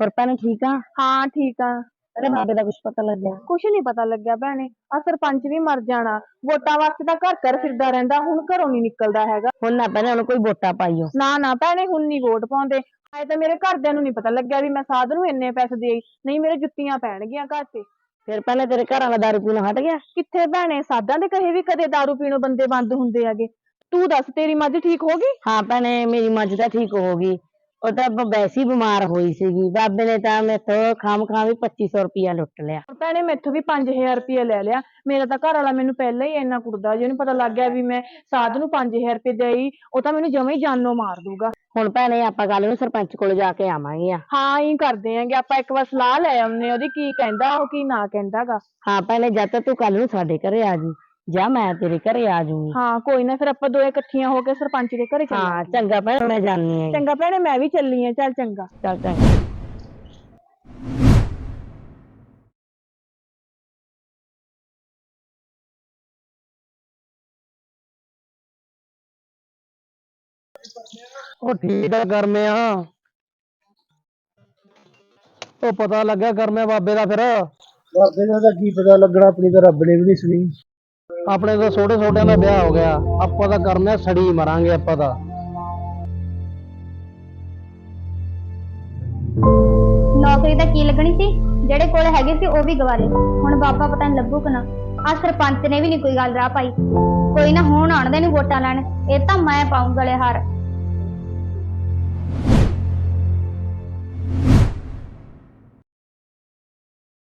ਹੋਰ ਭੈਣੇ ਠੀਕ ਆ? ਹਾਂ ਠੀਕ ਆ। ਤੇਰੇ ਬਾਬੇ ਦਾ ਕੁਛ ਪਤਾ ਲੱਗਿਆ? ਕੁਛ ਨਹੀਂ ਪਤਾ ਲੱਗਿਆ ਭੈਣੇ। ਆ ਸਰਪੰਚ ਵੀ ਮਰ ਜਾਣਾ। ਵੋਟਾਂ ਵਾਸਤੇ ਤਾਂ ਘਰ ਘਰ ਫਿਰਦਾ ਰਹਿੰਦਾ ਹੁਣ ਘਰੋਂ ਨਹੀਂ ਨਿਕਲਦਾ ਹੈਗਾ। ਹੁਣ ਨਾ ਭੈਣੇ ਉਹਨੂੰ ਕੋਈ ਵੋਟਾਂ ਪਾਈਓ। ਨਾ ਨਾ ਭੈਣੇ ਹੁਣ ਨਹੀਂ ਵੋਟ ਪਾਉਂਦੇ। ਆਏ ਤਾਂ ਮੇਰੇ ਘਰਦਿਆਂ ਨੂੰ ਨਹੀਂ ਪਤਾ ਲੱਗਿਆ ਵੀ ਮੈਂ ਸਾਧ ਨੂੰ ਇੰਨੇ ਪੈਸੇ ਦੇ ਆਈ। ਨਹੀਂ ਮੇਰੇ ਜੁੱਤੀਆਂ ਪੈਣਗੀਆਂ ਘਰ ਤੇ। ਫਿਰ ਭੈਣੇ ਤੇਰੇ ਘਰ ਵਾਲਾ ਦਾਰੂ ਪੀਣੋਂ ਹਟ ਗਿਆ? ਕਿੱਥੇ ਭੈਣੇ? ਸਾਧਾਂ ਦੇ ਕਹੇ ਵੀ ਕਦੇ ਦਾਰੂ ਪੀਣੋਂ ਬੰਦੇ ਬੰਦ ਹੁੰਦੇ ਆਗੇ ਤੂੰ ਦੱਸ ਤੇਰੀ ਮੱਝ ਠੀਕ ਹੋ ਗਈ? ਹਾਂ ਭੈਣੇ ਮੇਰੀ ਮੱਝ ਤਾਂ ਠੀਕ ਹੋ ਗਈ। ਉਹ ਤਾਂ ਵੈਸੇ ਹੀ ਬਿਮਾਰ ਹੋਈ ਸੀਗੀ। ਬਾਬੇ ਨੇ ਤਾਂ ਮੈਥੋਂ ਖਾਮ ਖਾਮ ਵੀ 2500 ਰੁਪਇਆ ਲੁੱਟ ਲਿਆ। ਭੈਣੇ ਮੈਥੋਂ ਵੀ 5000 ਰੁਪਏ ਲੈ ਲਿਆ। ਮੇਰਾ ਤਾਂ ਘਰ ਵਾਲਾ ਮੈਨੂੰ ਪਹਿਲਾਂ ਹੀ ਇੰਨਾ ਕੁੱਟਦਾ ਜਿਹਨੂੰ ਪਤਾ ਲੱਗ ਗਿਆ ਵੀ ਮੈਂ ਸਾਧ ਨੂੰ 5000 ਰੁਪਏ ਦੇਈ ਉਹ ਤਾਂ ਮੈਨੂੰ ਜਮਾਂ ਹੀ ਜਾਨੋਂ ਮਾਰ ਦੂਗਾ ਹੁਣ ਭੈਣੇ ਆਪਾਂ ਕੱਲ ਨੂੰ ਸਰਪੰਚ ਕੋਲ ਜਾ ਕੇ ਆਵਾਂਗੇ ਆ। ਹਾਂ ਹੀ ਕਰਦੇ ਆਂਗੇ। ਆਪਾਂ ਇੱਕ ਵਾਰ ਸਲਾਹ ਲੈ ਆਉਂਦੇ ਉਹਦੀ ਕੀ ਕਹਿੰਦਾ ਉਹ ਕੀ ਨਾ ਕਹਿੰਦਾਗਾ ਹਾਂ ਭੈਣੇ ਜਦ ਤੱਕ ਤੂੰ ਕੱਲ ਨੂੰ ਸਾਡੇ ਘਰੇ ਆ ਜੀ ਜਾਂ ਮੈਂ ਤੇਰੇ ਘਰੇ ਆ ਜਾਊਂਗੀ। ਹਾਂ ਕੋਈ ਨਾ ਫਿਰ ਆਪਾਂ ਦੋਏ ਇਕੱਠੀਆਂ ਹੋ ਕੇ ਸਰਪੰਚ ਦੇ ਘਰੇ ਹਾਂ ਚੱਲਾਂਗੇ ਚੰਗਾ ਭੈਣੇ ਮੈਂ ਜਾਣੀ ਹੈ ਚੰਗਾ ਭੈਣੇ ਮੈਂ ਵੀ ਚੱਲੀ ਆ ਚੱਲ ਚੰਗਾ। ਚੱਲ ਚੰਗਾ। ਉਹ ਠੀਕ ਆ ਕਰਮੇ ਆ। ਉਹ ਪਤਾ ਲੱਗਾ ਕਰਮੇ ਬਾਬੇ ਦਾ ਫਿਰ। ਬਾਬੇ ਦਾ ਤਾਂ ਕੀ ਪਤਾ ਲੱਗਣਾ ਆਪਣੀ ਤਾਂ ਰੱਬ ਨੇ ਵੀ ਨਹੀਂ ਸੁਣੀ। ਆਪਣੇ ਤਾਂ ਛੋਟੇ ਛੋਟਿਆਂ ਦਾ ਵਿਆਹ ਹੋ ਗਿਆ। ਆਪਾਂ ਤਾਂ ਕਰਮੇ ਸੜੀ ਮਰਾਂਗੇ ਆਪਾਂ ਤਾਂ। ਨੌਕਰੀ ਤਾਂ ਕੀ ਲੱਗਣੀ ਸੀ? ਜਿਹੜੇ ਕੋਲ ਹੈਗੇ ਸੀ ਉਹ ਵੀ ਗਵਾ ਲਏ ਹੁਣ ਬਾਬਾ ਪਤਾ ਨਹੀਂ ਲੱਗੂ ਕਿ ਨਾ। ਆ ਸਰਪੰਚ ਨੇ ਵੀ ਨਹੀਂ ਕੋਈ ਗੱਲ ਰਾਹ ਪਾਈ। ਕੋਈ ਨਾ ਹੁਣ ਆਣਦੇ ਨੂੰ ਵੋਟਾਂ ਲੈਣ। ਇਹ ਤਾਂ ਮੈਂ ਪਾਉਂ ਗਲੇ ਹਾਰ।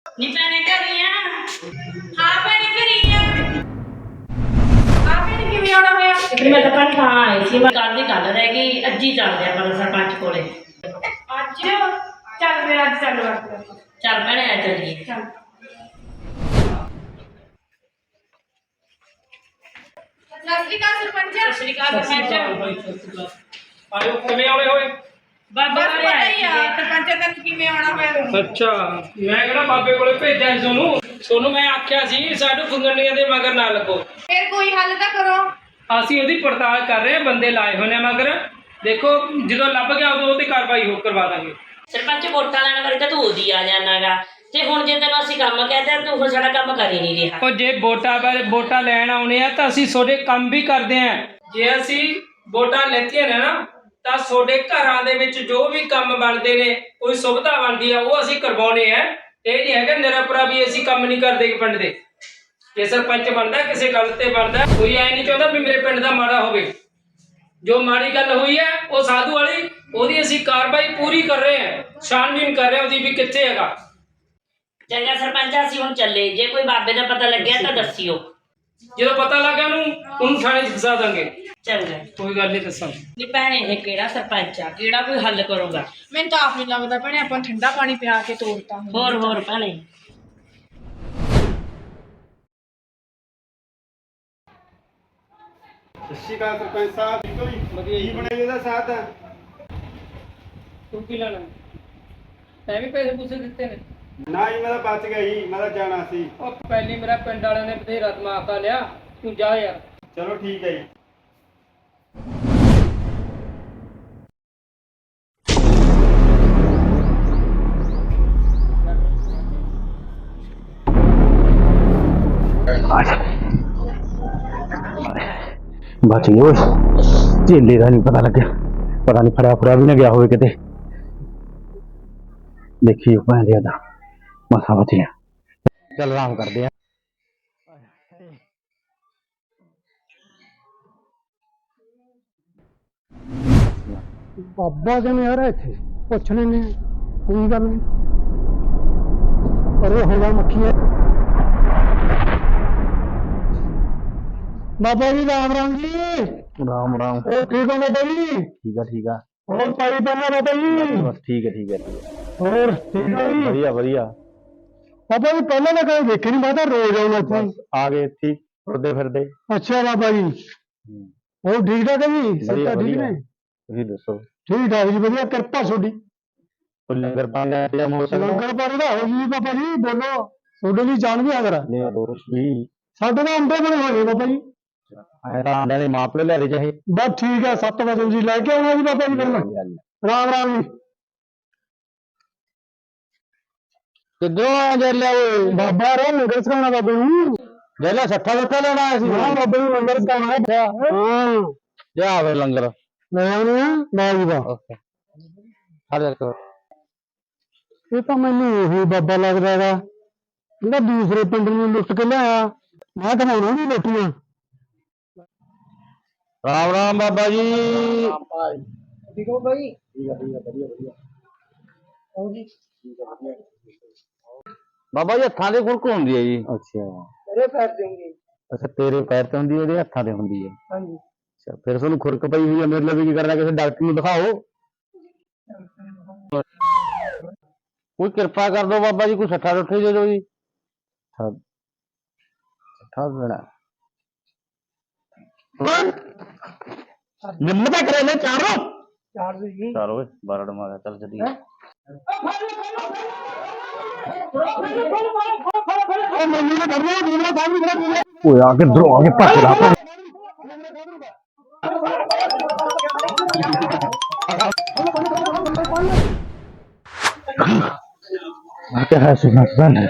ਨੀ ਭੈਣੇ ਘਰੀ ਆ। ਹਾਂ ਇਤਨੀ ਮੈਂ ਤਾਂ ਭੈਣੇ ਤਾਂ ਆਈ ਸੀ। ਮੈਂ ਕੱਲ ਦੀ ਗੱਲ ਰਹਿ ਗਈ ਅੱਜ ਹੀ ਚੱਲਦੇ ਆਪਾਂ ਤਾਂ ਸਰਪੰਚ ਕੋਲੇ। ਅੱਜ? ਚੱਲ ਫਿਰ ਅੱਜ ਚੱਲ ਵਰਤ ਚੱਲ ਭੈਣੇ ਆ ਚੱਲੀਏ। ਚੱਲ। ਸਤਿ ਸ਼੍ਰੀ ਅਕਾਲ ਸਰਪੰਚ। ਸਤਿ ਸ਼੍ਰੀ ਅਕਾਲ ਸਰਪੰਚ। ਆਇਓ ਕਿਵੇਂ ਆਉਣੇ ਹੋਏ? ਬਾਬਾ ਪਤਾ ਹੀ ਆ ਸਰਪੰਚ ਦਾ ਕਿਵੇਂ ਆਉਣਾ ਹੋਇਆ? ਅੱਛਾ ਮੈਂ ਕਿਹੜਾ ਬਾਬੇ ਕੋਲੇ ਭੇਜਿਆ ਸੀ ਤੁਹਾਨੂੰ? ਤੁਹਾਨੂੰ ਮੈਂ ਆਖਿਆ ਸੀ ਸਾਡੇ ਫੁੰਗਣੀਆਂ ਦੇ ਮਗਰ ਨਾ ਲੱਗੋ। ਫਿਰ ਕੋਈ ਹੱਲ ਤਾਂ ਕਰੋ। ਅਸੀਂ ਉਹਦੀ ਪੜਤਾਲ ਕਰ ਰਹੇ ਹਾਂ ਬੰਦੇ ਲਾਏ ਹੋਏ ਨੇ ਮਗਰ ਦੇਖੋ ਜਦੋਂ ਲੱਭ ਗਿਆ ਉਦੋਂ ਉਹਦੀ ਕਾਰਵਾਈ ਹੋ ਕਰਵਾ ਦਾਂਗੇ। ਸਰਪੰਚ ਵੋਟਾਂ ਲੈਣ ਵਾਰੀ ਤਾਂ ਤੂੰ ਉਹਦੀ ਆ ਜਾਣਾਗਾ। ਤੇ ਹੁਣ ਜੇ ਤੈਨੂੰ ਅਸੀਂ ਕੰਮ ਕਹਿੰਦੇ ਆ ਤੂੰ ਹੁਣ ਸਾਡਾ ਕੰਮ ਕਰ ਹੀ ਨਹੀਂ ਰਿਹਾ। ਉਹ ਜੇ ਵੋਟਾਂ ਬਾਰੇ ਵੋਟਾਂ ਲੈਣ ਆਉਣੇ ਆ ਤਾਂ ਅਸੀਂ ਤੁਹਾਡੇ ਕੰਮ ਵੀ ਕਰਦੇ ਆ ਜੇ ਅਸੀਂ ਵੋਟਾਂ ਲੈਤੀਆਂ ਨੇ ਨਾ ਤਾਂ ਤੁਹਾਡੇ ਘਰਾਂ ਦੇ ਵਿੱਚ ਜੋ ਵੀ ਕੰਮ ਬਣਦੇ ਨੇ ਕੋਈ ਸੁਵਿਧਾ ਬਣਦੀ ਆ ਉਹ ਅਸੀਂ ਕਰਵਾਉਣੇ ਆ। ਇਹ ਨਹੀਂ ਹੈਗਾ ਨਿਰਪਰਾ ਵੀ ਅਸੀਂ ਕੰਮ ਨਹੀਂ ਕਰਦੇ ਪਿੰਡ ਦੇ। ਜੇ ਸਰਪੰਚ ਬਣਦਾ ਕਿਸੇ ਗੱਲ ਤੇ ਬਣਦਾ। ਕੋਈ ਐ ਨਹੀਂ ਚਾਹੁੰਦਾ ਵੀ ਮੇਰੇ ਪਿੰਡ ਦਾ ਮਾੜਾ ਹੋਵੇ। ਜੋ ਮਾੜੀ ਗੱਲ ਹੋਈ ਹੈ ਉਹ ਸਾਧੂ ਵਾਲੀ ਉਹਦੀ ਅਸੀਂ ਕਾਰਵਾਈ ਪੂਰੀ ਕਰ ਰਹੇ ਹਾਂ। ਛਾਣਬੀਨ ਕਰ ਰਹੇ ਹਾਂ ਉਹਦੀ ਵੀ ਕਿੱਥੇ ਹੈਗਾ। ਚੰਗਾ ਸਰਪੰਚ ਅਸੀਂ ਹੁਣ ਚੱਲੇ। ਜੇ ਕੋਈ ਬਾਬੇ ਦਾ ਪਤਾ ਲੱਗਿਆ ਤਾਂ ਦੱਸਿਓ। ਜਦੋਂ ਪਤਾ ਲੱਗਾ ਨੂੰ ਉਹਨੂੰ ਥਾਣੇ 'ਚ ਫਸਾ ਦਾਂਗੇ। ਚੰਗਾ। ਕੋਈ ਗੱਲ ਨਹੀਂ ਦੱਸਾਂ। ਨੀ ਭੈਣੇ ਇਹ ਕਿਹੜਾ ਸਰਪੰਚ ਆ? ਕਿਹੜਾ ਕੋਈ ਹੱਲ ਕਰੂਗਾ? ਮੈਨੂੰ ਤਾਂ ਆਪ ਨਹੀਂ ਲੱਗਦਾ ਭੈਣੇ ਆਪਾਂ ਠੰਡਾ ਪਾਣੀ ਪਿਆ ਕੇ ਤੋੜਤਾ ਹੋਰ ਹੋਰ ਭੈਣੇ। ਸਤਿ ਸ਼੍ਰੀ ਅਕਾਲ ਸਰਪੰਚ ਸਾਹਿਬ ਠੀਕ ਹੋ ਜੀ? ਵਧੀਆ ਜੀ। ਬਣਾਈ ਇਹਦਾ ਸਾਥ ਤੂੰ? ਕੀ ਲੈਣਾ? ਮੈਂ ਵੀ ਪੈਸੇ ਪੂਸੇ ਦਿੱਤੇ ਨੇ। ਨਾ ਜੀ ਮੈਂ ਤਾਂ ਬਚ ਗਿਆ ਜੀ ਮੈਂ ਤਾਂ ਜਾਣਾ ਸੀ। ਉਹ ਪਹਿਲੀ ਮੇਰਾ ਪਿੰਡ ਵਾਲਿਆਂ ਨੇ ਬਥੇਰਾ ਦਿਮਾਗ ਖਾ ਲਿਆ ਤੂੰ ਜਾ ਯਾਰ। ਚਲੋ ਠੀਕ ਹੈ ਜੀ। ਬਚ ਗਏ ਓਏ ਝੇਲੇ ਦਾ ਨਹੀਂ ਪਤਾ ਲੱਗਿਆ ਪਤਾ ਨਹੀਂ ਫੜਿਆ ਫੜਿਆ ਵੀ ਨਾ ਗਿਆ ਹੋਵੇ ਕਿਤੇ ਦੇਖੀ ਉਹ ਭੈਣ ਦਾ ਮਸਾ ਬਚਿਆ ਚੱਲ ਆਰਾਮ ਕਰਦੇ ਆ ਬਾਬਾ ਕਿਵੇਂ ਆ ਰਿਹਾ ਇੱਥੇ ਪੁੱਛ ਲੈਨੇ ਆ ਕੋਈ ਗੱਲ ਨਹੀਂ ਪਰ ਉਹ ਹੋਗਾ ਮੱਖੀ ਹੈ ਬਾਬਾ ਜੀ ਰਾਮ ਰਾਮ ਜੀ ਰਾਮ ਰਾਮ ਉਹ ਠੀਕ ਹੋ ਬਾਬਾ ਜੀ ਠੀਕ ਆ ਠੀਕ ਆ ਹੋਰ ਪਾਣੀ ਪੈਣਾ ਬਾਬਾ ਜੀ ਬਸ ਠੀਕ ਹੈ ਠੀਕ ਹੈ ਹੋਰ ਠੀਕ ਆ ਜੀ ਵਧੀਆ ਵਧੀਆ ਬਾਬਾ ਜੀ ਪਹਿਲਾਂ ਤਾਂ ਕਦੇ ਦੇਖੇ ਨਹੀਂ ਬਾਬਾ ਰੋਜ਼ ਆਉਣਾ ਇੱਥੇ ਆ ਗਏ ਇੱਥੇ ਤੁਰਦੇ ਫਿਰਦੇ ਅੱਛਾ ਬਾਬਾ ਜੀ ਹੋਰ ਠੀਕ ਠਾਕ ਹੈ ਜੀ ਵਧੀਆ ਠੀਕ ਨੇ ਤੁਸੀਂ ਦੱਸੋ ਠੀਕ ਠਾਕ ਜੀ ਵਧੀਆ ਕਿਰਪਾ ਤੁਹਾਡੀ ਲੰਗਰ ਪਾਣੀ ਦਾ ਇੰਤਜ਼ਾਮ ਹੋ ਸਕਦਾ ਲੰਗਰ ਪਾਣੀ ਦਾ ਹੋ ਜੀ ਬਾਬਾ ਜੀ ਬੋਲੋ ਤੁਹਾਡੇ ਲਈ ਜਾਣ ਵੀ ਆਗਰਾ ਨਹੀਂ ਦੋਸਤ ਵੀ ਸਾਡੇ ਨਾਲ ਅੰਡੇ ਬਣੇ ਹੋਏ ਨੇ ਬਾਬਾ ਜੀ ਆਏ ਤਾਂ ਆਂਡਿਆਂ ਦੇ ਮਾਪਲੇ ਲੈ ਦੇ ਚਾਹੇ ਬਸ ਠੀਕ ਹੈ 7 ਵਜੇ ਜੀ ਲੈ ਕੇ ਆਉਣਾ ਜੀ ਬਾਬਾ ਜੀ ਫਿਰ ਮੈਂ। ਰਾਮ ਰਾਮ ਜੀ। ਕਿੱਧਰੋਂ ਆ ਜੱਲਿਆ ਓਏ? ਬਾਬਾ ਰੇ ਲੰਗਰ ਸਕਾਉਣਾ ਬਾਬੇ ਨੂੰ। ਜੱਲਿਆ ਸੱਠਾ ਬੱਠਾ ਲੈਣਾ ਆਇਆ ਸੀ। ਹਾਂ ਬਾਬੇ ਨੂੰ ਲੰਗਰ ਸਕਾਉਣਾ ਹੈ। ਹਾਂ। ਜਾ ਫਿਰ ਲੰਗਰ। ਲੈ ਆਉਣੇ ਆ ਲੈ ਜੀ ਬਾ ਹਰ ਜਾ ਇਹ ਤਾਂ ਮੈਨੂੰ ਉਹੀ ਬਾਬਾ ਲੱਗਦਾ ਹੈਗਾ। ਜਿਹੜਾ ਦੂਸਰੇ ਪਿੰਡ ਨੂੰ ਲੁੱਟ ਕੇ ਲਿਆਇਆ। ਮੈਂ ਕਮਾਉਣਾ ਨਹੀਂ ਰੋਟੀਆਂ ਰਾਮ ਰਾਮ ਬਾਬਾ ਜੀ। ਠੀਕ ਹੋ ਬਾਈ? ਠੀਕ ਆ ਠੀਕ ਆ ਵਧੀਆ ਵਧੀਆ। ਬਾਬਾ ਜੀ ਹੱਥਾਂ ਦੇ ਖੁਰਕ ਹੁੰਦੀ ਹੈ ਜੀ। ਅੱਛਾ। ਤੇਰੇ ਪੈਰ ਤੇ ਹੁੰਦੀ ਅੱਛਾ ਤੇਰੇ ਪੈਰ ਤੇ ਹੁੰਦੀ ਹੈ ਉਹਦੇ ਹੱਥਾਂ ਤੇ ਹੁੰਦੀ ਹੈ ਹਾਂਜੀ। ਅੱਛਾ ਫਿਰ ਤੁਹਾਨੂੰ ਖੁਰਕ ਪਈ ਹੋਈ ਹੈ ਮੇਰੇ ਲਈ ਕੀ ਕਰਨਾ ਕਿਸੇ ਡਾਕਟਰ ਨੂੰ ਦਿਖਾਓ। ਕੋਈ ਕਿਰਪਾ ਕਰ ਦਿਓ ਬਾਬਾ ਜੀ ਕੋਈ ਸੱਠਾ ਰੁੱਠੇ ਦੇ ਦਿਓ ਜੀ। ਸੱਠਾ निम्नता करे ना चार चार जी। चार ओए बारह डमा गया चल जल्दी। ओए आगे ड्रो आगे पास चला पास क्या है सुना सुना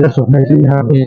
ये सुनने के लिए यहाँ पे।